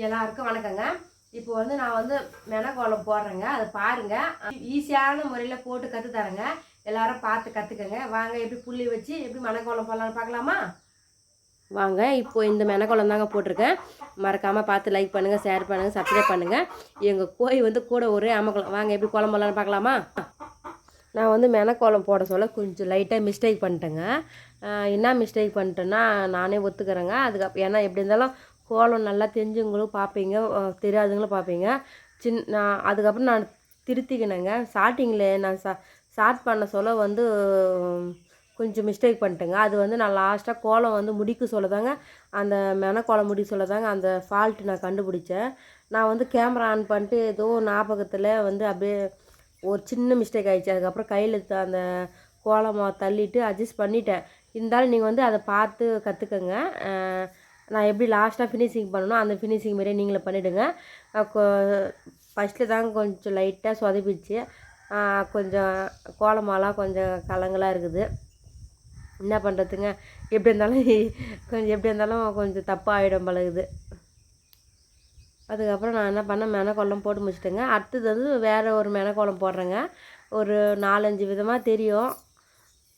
எல்லாருக்கும் வணக்கங்க. இப்போ வந்து நான் வந்து மெனக்கோலம் போடுறேங்க. அதை பாருங்க. ஈஸியான முறையில் போட்டு கற்று தரேங்க. எல்லாரும் பார்த்து கற்றுக்கங்க வாங்க எப்படி புள்ளி வச்சு எப்படி மணக்கோலம் போடலான்னு பார்க்கலாமா? வாங்க இப்போ இந்த மெனக்கோலம் தாங்க போட்டிருக்கேன். மறக்காமல் பார்த்து லைக் பண்ணுங்கள் ஷேர் பண்ணுங்கள் சப்ஸ்கிரைப் பண்ணுங்கள் எங்கள் கோழி வந்து கூட ஒரே அமக்கலம் வாங்க எப்படி கோலம் போடலான்னு பார்க்கலாமா? நான் வந்து மெனக்கோலம் போட சொல்ல கொஞ்சம் லைட்டாக மிஸ்டேக் பண்ணிட்டேங்க. என்ன மிஸ்டேக் பண்ணிட்டேன்னா நானே ஒத்துக்கிறேங்க. அதுக்கப்புறம் ஏன்னா எப்படி இருந்தாலும் கோலம் நல்லா தெரிஞ்சவங்களும் பார்ப்பீங்க தெரியாதவங்களும் பார்ப்பீங்க. சின் நான் அதுக்கப்புறம் நான் திருத்திக்கினேங்க. ஸ்டார்டிங்கில் நான் சா ஸ்டார்ட் பண்ண சொல்ல வந்து கொஞ்சம் மிஸ்டேக் பண்ணிட்டேங்க. அது வந்து நான் லாஸ்ட்டாக கோலம் வந்து முடிக்க சொல்ல தாங்க அந்த மெனக்கோலம் முடிக்க சொல்ல தாங்க அந்த ஃபால்ட் நான் கண்டுபிடிச்சேன். நான் வந்து கேமரா ஆன் பண்ணிட்டு ஏதோ ஞாபகத்தில் வந்து அப்படியே ஒரு சின்ன மிஸ்டேக் ஆகிடுச்சு அதுக்கப்புறம் கையில் அந்த கோலமாக தள்ளிட்டு அட்ஜஸ்ட் பண்ணிட்டேன். இருந்தாலும் நீங்கள் வந்து அதை பார்த்து கற்றுக்கங்க நான் எப்படி லாஸ்ட்டாக ஃபினிஷிங் பண்ணணும் அந்த ஃபினிஷிங் மாரியே நீங்களே பண்ணிவிடுங்க ஃபஸ்ட்டில் தாங்க கொஞ்சம் லைட்டாக சொதப்பிச்சு கொஞ்சம் கோலமாலாம் கொஞ்சம் கலங்களாக இருக்குது. என்ன பண்ணுறதுங்க எப்படி இருந்தாலும் கொஞ்சம் எப்படி இருந்தாலும் கொஞ்சம் தப்பாக ஆகிடும் பழகுது அதுக்கப்புறம் நான் என்ன பண்ணேன்? மெனக்கோலம் போட்டு முடிச்சிட்டேங்க. அடுத்தது வந்து வேறு ஒரு மெனக்கோலம் போடுறேங்க. ஒரு நாலஞ்சு விதமாக தெரியும்.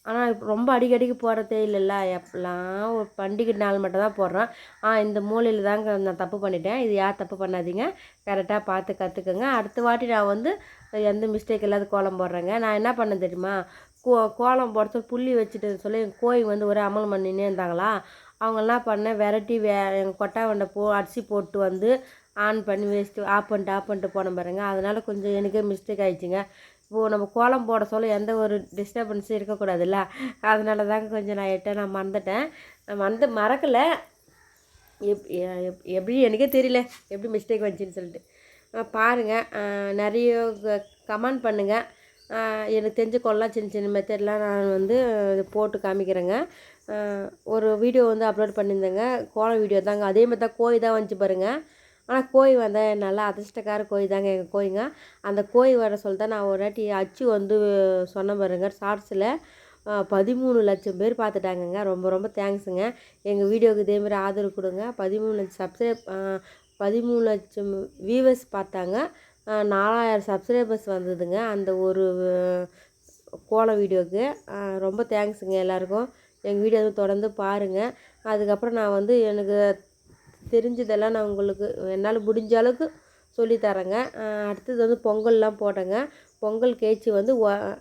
ஆனால் இப்போ ரொம்ப அடிக்கடிக்கு போடுறதே இல்லைல்ல. எப்பலாம் ஒரு பண்டிகை நாள் மட்டும் தான் போடுறேன் ஆ இந்த மூலையில் தாங்க நான் தப்பு பண்ணிட்டேன். இது யார் தப்பு பண்ணாதீங்க. கரெக்டாக பார்த்து கற்றுக்குங்க அடுத்த வாட்டி நான் வந்து எந்த மிஸ்டேக் இல்லாத கோலம் போடுறேங்க. நான் என்ன பண்ணேன் தெரியுமா? கோ கோலம் போட புள்ளி வச்சுட்டு சொல்லி எங்கள் கோயில் வந்து ஒரே அமல் பண்ணினே இருந்தாங்களா? அவங்க என்ன பண்ணேன்? வெரைட்டி வே எங்கள் கொட்டா வண்டை போ அரிசி போட்டு வந்து ஆன் பண்ணி வேஸ்ட்டு ஆஃப் பண்ணிட்டு ஆஃப் பண்ணிட்டு போன பாருங்க. அதனால் கொஞ்சம் எனக்கே மிஸ்டேக் ஆயிடுச்சுங்க. இப்போது நம்ம கோலம் போட சொல்ல எந்த ஒரு டிஸ்டர்பன்ஸும் இருக்கக்கூடாதுல்ல? அதனால தாங்க கொஞ்சம் நான் எட்ட நான் மறந்துட்டேன். நான் மறந்து மறக்கலை. எப் எப்- எப்படி எனக்கே தெரியல. எப்படி மிஸ்டேக் வந்துச்சுன்னு சொல்லிட்டு. பாருங்கள் பாருங்க. நிறைய கமெண்ட் பண்ணுங்கள் எனக்கு தெரிஞ்ச கொள்ளலாம் சின்ன சின்ன மெத்தட்லாம் நான் வந்து போட்டு காமிக்கிறேங்க. ஒரு வீடியோ வந்து அப்லோட் பண்ணியிருந்தேங்க. கோலம் வீடியோ தாங்க. அதே மாதிரி தான் கோழி தான் வந்துச்சு பாருங்கள் ஆனால் கோய் வந்தால் நல்லா அதிர்ஷ்டக்கார கோய் தாங்க எங்கள் கோயிங்க அந்த கோழி வர சொல்லி தான் நான் ஒரு வாட்டி அச்சு வந்து சொன்ன பாருங்க ஷார்ட்ஸில். பதிமூணு லட்சம் பேர் பார்த்துட்டாங்கங்க ரொம்ப ரொம்ப தேங்க்ஸுங்க. எங்கள் வீடியோவுக்கு இதேமாதிரி ஆதரவு கொடுங்க. பதிமூணு லட்சம் சப்ஸ்கிரைப் பதிமூணு லட்சம் வியூவர்ஸ் பார்த்தாங்க. நாலாயிரம் சப்ஸ்கிரைபர்ஸ் வந்ததுங்க அந்த ஒரு கோலம் வீடியோவுக்கு. ரொம்ப தேங்க்ஸுங்க எல்லாருக்கும். எங்கள் வீடியோ தொடர்ந்து பாருங்கள் அதுக்கப்புறம் நான் வந்து எனக்கு தெரிஞ்சதெல்லாம் நான் உங்களுக்கு என்னால் முடிஞ்ச அளவுக்கு சொல்லித்தரேங்க அடுத்தது வந்து பொங்கல்லாம் போட்டேங்க. பொங்கல் கேச்சு வந்து ஒ-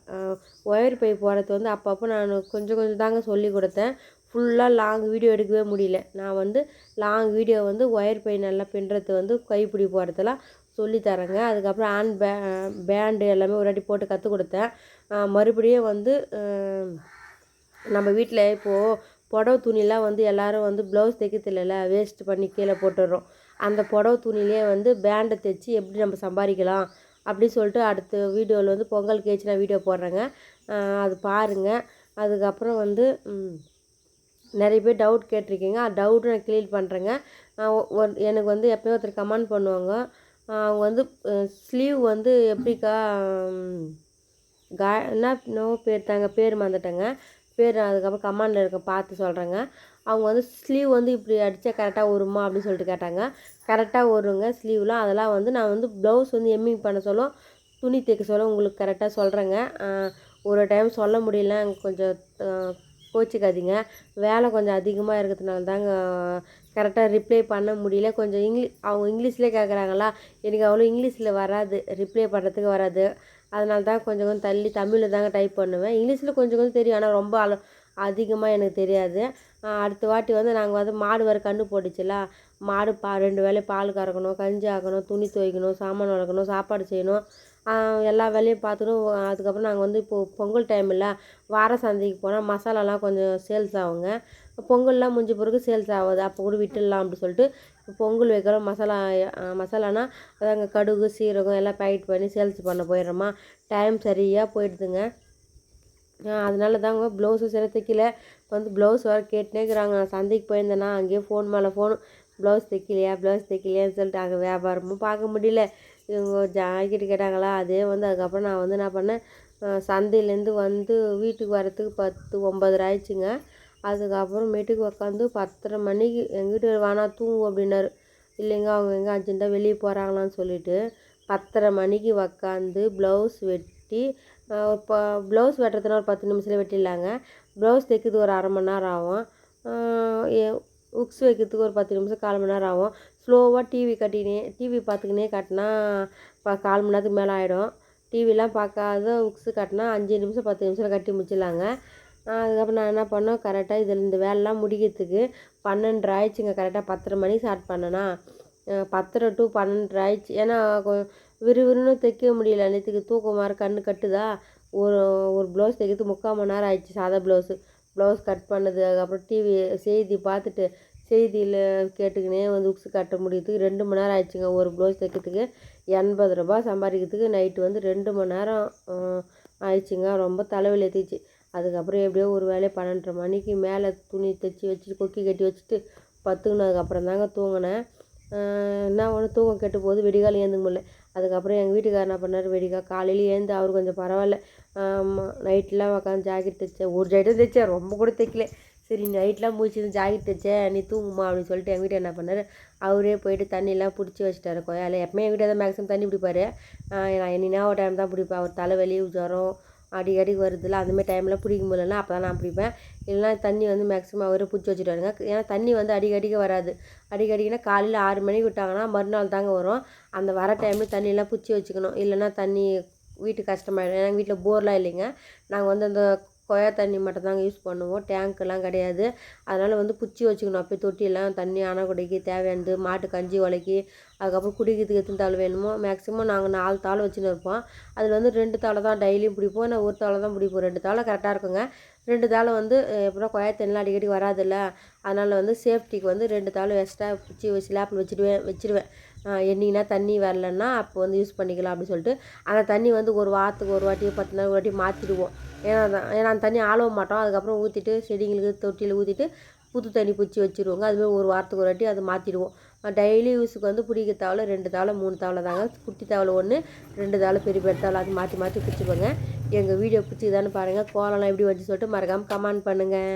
ஒயர் பை போடுறது வந்து அப்பப்போ நான் கொஞ்சம் கொஞ்சம் தாங்க சொல்லி கொடுத்தேன். ஃபுல்லாக லாங் வீடியோ எடுக்கவே முடியல. நான் வந்து லாங் வீடியோ வந்து ஒயர் பை நல்லா பின்னுறது வந்து கைப்பிடி போடுறதெல்லாம் சொல்லித்தரேங்க அதுக்கப்புறம் ஆன் பே பேண்டு எல்லாமே ஒரு வாட்டி போட்டு கற்றுக் கொடுத்தேன். மறுபடியும் வந்து நம்ம வீட்டில் இப்போது புடவை துணிலாம் வந்து எல்லோரும் வந்து ப்ளவுஸ் தைக்க தெரியல வேஸ்ட் பண்ணி கீழே போட்டுடுறோம். அந்த புடவை துணியிலே வந்து பேண்டை தைச்சி எப்படி நம்ம சம்பாதிக்கலாம் அப்படின்னு சொல்லிட்டு அடுத்த வீடியோவில் வந்து பொங்கல் கேச்சு நான் வீடியோ போடுறேங்க. அது பாருங்கள் அதுக்கப்புறம் வந்து நிறைய பேர் டவுட் கேட்டிருக்கீங்க. அந்த டவுட்டு நான் கிளியர் பண்ணுறேங்க எனக்கு வந்து எப்போயும் ஒருத்தர் கமெண்ட் பண்ணுவாங்க. அவங்க வந்து ஸ்லீவ் வந்து எப்படிக்கா கா என்ன நோ பேர் தாங்க பேர் மறந்துட்டேங்க. பேர் அதுக்கப்புறம் கமாண்டில் இருக்க பார்த்து சொல்கிறேங்க அவங்க வந்து ஸ்லீவ் வந்து இப்படி அடித்தா கரெக்டாக வருமா அப்படின்னு சொல்லிட்டு கேட்டாங்க. கரெக்டாக வருங்க ஸ்லீவ்லாம் அதெல்லாம் வந்து நான் வந்து ப்ளவுஸ் வந்து எம்மிங் பண்ண சொல்ல துணி தைக்க சொல்ல உங்களுக்கு கரெக்டாக சொல்கிறேங்க ஒரு டைம் சொல்ல முடியல கொஞ்சம் கோச்சிக்காதீங்க. வேலை கொஞ்சம் அதிகமாக இருக்கிறதுனால தாங்க கரெக்டாக ரிப்ளை பண்ண முடியல. கொஞ்சம் இங்கிலீஷ் அவங்க இங்கிலீஷ்லேயே கேட்குறாங்களா எனக்கு அவ்வளோ இங்கிலீஷில் வராது. ரிப்ளை பண்ணுறதுக்கு வராது. அதனால தான் கொஞ்சம் கொஞ்சம் தள்ளி தமிழில் தாங்க டைப் பண்ணுவேன். இங்கிலீஷில் கொஞ்சம் கொஞ்சம் தெரியும். ஆனால் ரொம்ப அள அதிகமாக எனக்கு தெரியாது. அடுத்த வாட்டி வந்து நாங்கள் வந்து மாடு வேறு கன்று போட்டுச்சுல மாடு பா ரெண்டு வேலையும் பால் கறக்கணும் கஞ்சி ஆக்கணும் துணி துவைக்கணும் சாமான் வளர்க்கணும் சாப்பாடு செய்யணும். எல்லா வேலையும் பார்த்துணும் அதுக்கப்புறம் நாங்கள் வந்து இப்போது பொங்கல் டைம் இல்லை வார சந்தைக்கு போனால் மசாலாலாம் கொஞ்சம் சேல்ஸ் ஆகுங்க. பொங்கல்லாம் முடிஞ்ச பிறகு சேல்ஸ் ஆகுது. அப்போ கூட விட்டுடலாம் அப்படி சொல்லிட்டு பொங்கல் வைக்கிறோம் மசாலா மசாலானா அதாங்க கடுகு சீரகம் எல்லாம் பேக்கெட் பண்ணி சேல்ஸ் பண்ண போயிடுறோமா. டைம் சரியாக போயிடுதுங்க. அதனால தாங்க ப்ளவுஸும் சரி தைக்கல. இப்போ வந்து ப்ளவுஸ் வேறு கேட்டுனேக்கிறாங்க நான் சந்தைக்கு போயிருந்தேன்னா அங்கேயே ஃபோன் மேலே ஃபோன் ப்ளவுஸ் தைக்கலையா ப்ளவுஸ் தைக்கலையான்னு சொல்லிட்டு அங்கே வியாபாரமும் பார்க்க முடியல. இவங்க ஜாக்கெட்டு கேட்டாங்களா அதே வந்து அதுக்கப்புறம் நான் வந்து என்ன பண்ணேன் சந்தையிலேருந்து வந்து வீட்டுக்கு வரத்துக்கு பத்து ஒம்பதரை ஆயிடுச்சுங்க. அதுக்கப்புறமேட்டுக்கு உக்காந்து பத்தரை மணிக்கு எங்கள் வீட்டுக்காரர் வேணா தூங்கும் அப்படின்னாரு. இல்லைங்க அவங்க எங்கே அர்ஜென்ட்டாக வெளியே போகிறாங்களான்னு சொல்லிவிட்டு பத்தரை மணிக்கு உக்காந்து ப்ளவுஸ் வெட்டி இப்போ ப்ளவுஸ் வெட்டுறதுனா ஒரு பத்து நிமிஷத்தில் வெட்டிடலாங்க. ப்ளவுஸ் தைக்கிறதுக்கு ஒரு அரை மணி நேரம் ஆகும். உக்ஸ் வைக்கிறதுக்கு ஒரு பத்து நிமிஷம் கால் மணி நேரம் ஆகும். ஸ்லோவாக டிவி கட்டினே டிவி பார்த்துக்கினே கட்டினா இப்போ கால் மணி நேரத்துக்கு மேலே ஆகிடும் டிவிலாம் பார்க்காத உக்ஸு கட்டினா அஞ்சு நிமிஷம் பத்து நிமிஷத்தில் கட்டி முடிச்சிடலாங்க. அதுக்கப்புறம் நான் என்ன பண்ணோம் கரெக்டாக இதில் இந்த வேலைலாம் முடிக்கிறதுக்கு பன்னெண்டு ஆயிடுச்சுங்க. கரெக்டாக பத்தரை மணிக்கு ஸ்டார்ட் பண்ணனா. பத்தரை டு பன்னெண்டு ஆயிடுச்சு. ஏன்னா விறுவிறுன்னு தைக்க முடியல. நேற்றுக்கு தூக்கம் கண்ணு கட்டுதா? ஒரு ஒரு ப்ளவுஸ் தைக்கிறதுக்கு முக்கால் மணி நேரம் ஆயிடுச்சு. சாதா ப்ளவுஸு ப்ளவுஸ் கட் பண்ணது அதுக்கப்புறம் டிவி செய்தி பார்த்துட்டு செய்தியில் கேட்டுக்கினே வந்து உக்ஸு கட்ட முடியறதுக்கு ரெண்டு மணி நேரம் ஆயிடுச்சுங்க. ஒரு ப்ளவுஸ் தைக்கிறதுக்கு எண்பது ரூபா சம்பாதிக்கிறதுக்கு நைட்டு வந்து ரெண்டு மணி நேரம் ஆயிடுச்சுங்க. ரொம்ப தலைவலி ஏற்றிச்சு அதுக்கப்புறம் எப்படியோ ஒரு வேலையை பன்னெண்டரை மணிக்கு மேலே துணி தைச்சி வச்சுட்டு கொக்கி கட்டி வச்சுட்டு பத்துக்குனதுக்கப்புறம் தாங்க தூங்கினேன். என்ன ஒன்று தூக்கம் கெட்டு போகுது. வெடிகாலம் ஏந்துக்க முடியல. அதுக்கப்புறம் எங்கள் வீட்டுக்காரர் என்ன பண்ணார்? வெடிக்கா காலையில் ஏந்து அவர் கொஞ்சம் பரவாயில்ல. நைட்லாம் உட்காந்து ஜாக்கெட் தைச்சேன். ஒரு ஜாக்கெட்டும் தைச்சேன். ரொம்ப கூட தைக்கல. சரி நைட்லாம் முடிச்சு ஜாக்கெட் தைச்சேன் நீ தூங்குமா அப்படின்னு சொல்லிட்டு எங்கள் வீட்டை என்ன பண்ணார்? அவரே போயிட்டு தண்ணியெல்லாம் பிடிச்சி வச்சுட்டாரு கொய்யால. எப்பவுமே எங்கள் வீட்டை தான் மேக்ஸிமம் தண்ணி பிடிப்பாரு. நான் என்னினா ஒரு டைம் தான் பிடிப்பேன். அவர் தலைவலி ஜுரம் அடிக்கடி வருதுல்ல அந்தமாதிரி டைமில் பிடிக்க முடியலன்னா அப்போ தான் நான் பிடிப்பேன். இல்லைனா தண்ணி வந்து மேக்ஸிமம் அவரே பிடிச்சி வச்சுட்டாருங்க ஏன்னா தண்ணி வந்து அடிக்கடிக்கு வராது. அடிக்கடிக்குன்னா காலையில் ஆறு மணிக்கு விட்டாங்கன்னா மறுநாள் தாங்க வரும். அந்த வர டைமில் தண்ணியெல்லாம் பிடிச்சி வச்சுக்கணும். இல்லைன்னா தண்ணி வீட்டு கஷ்டமாயிடும். ஏன்னா வீட்டில் போர்லாம் இல்லைங்க. நாங்கள் வந்து அந்த கொயா தண்ணி மட்டும் தாங்க யூஸ் பண்ணுவோம். டேங்க்கெல்லாம் கிடையாது. அதனால் வந்து குச்சி வச்சுக்கணும். அப்படியே தொட்டியெல்லாம் தண்ணி அணைக்குடைக்கு தேவையானது. மாட்டு கஞ்சி உலைக்கி அதுக்கப்புறம் குடிக்கிறதுக்கு எத்தனை தாள் வேணுமோ மேக்ஸிமம் நாங்கள் நாலு தாள் வச்சுன்னு இருப்போம். அதில் வந்து ரெண்டு தாளை தான் டெய்லியும் பிடிப்போம். நான் ஒரு தாளை தான் பிடிப்போம். ரெண்டு தாளை கரெக்டாக இருக்குங்க. ரெண்டு தாளை வந்து எப்படின்னா கொயா தண்ணிலாம் அடிக்கடி வராதுல்ல. அதனால் வந்து சேஃப்டிக்கு வந்து ரெண்டு தாள் எக்ஸ்ட்ரா பிடிச்சி வச்சு லேப்பில் வச்சுடுவேன் வச்சிருவேன். என்னைக்குனா தண்ணி வரலன்னா அப்போ வந்து யூஸ் பண்ணிக்கலாம் அப்படின்னு சொல்லிட்டு அந்த தண்ணி வந்து ஒரு வாரத்துக்கு ஒரு வாட்டி பத்து நாள் ஒரு வாட்டி மாற்றிடுவோம் ஏன்னா ஏன்னா அந்த தண்ணி ஆளவ மாட்டோம். அதுக்கப்புறம் ஊற்றிட்டு செடிங்களுக்கு தொட்டியில் ஊற்றிட்டு புது தண்ணி பிடிச்சி வச்சுருவோங்க. அதுமாதிரி ஒரு வாரத்துக்கு ஒரு வாட்டி அதை மாற்றிடுவோம் டெய்லி யூஸுக்கு வந்து பிடிக்க தவளை ரெண்டு தவளை மூணு தவளை தாங்க. குட்டி தவளை ஒன்று ரெண்டு தவளை பெரிய பெரிய தவளை அது மாற்றி மாற்றி பிடிச்சிப்போங்க எங்கள் வீடியோ பிடிச்சிதான்னு பாருங்கள் கோலம்லாம் எப்படி வந்துச்சு சொல்லிட்டு மறக்காமல் கமெண்ட் பண்ணுங்கள்